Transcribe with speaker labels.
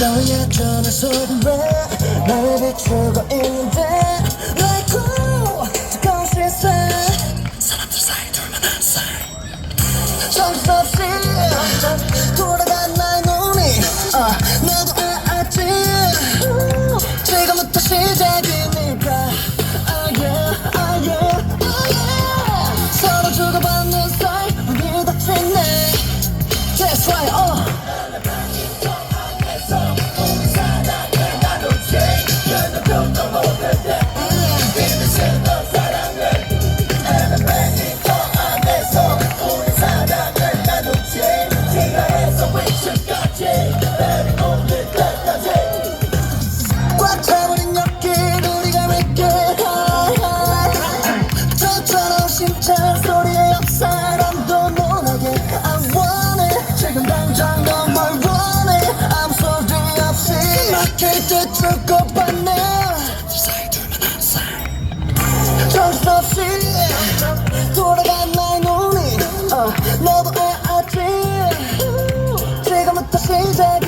Speaker 1: 너의 전화 소리에 날 비추고 있는데 Like ooh 뜨거운 시선 사람들 사이 둘만 한 사이. 정신없이 돌아간 나의 눈이 아, 너도 알지. 지금부터 시작이니까. Ah yeah, ah yeah, ah yeah. 서로 주고받는 사이 우리 닥치네 That's right, uh 기대 죽어 봤네. 정신없이 돌아간 나의 눈이 어, 너도 알지 지금부터 시작이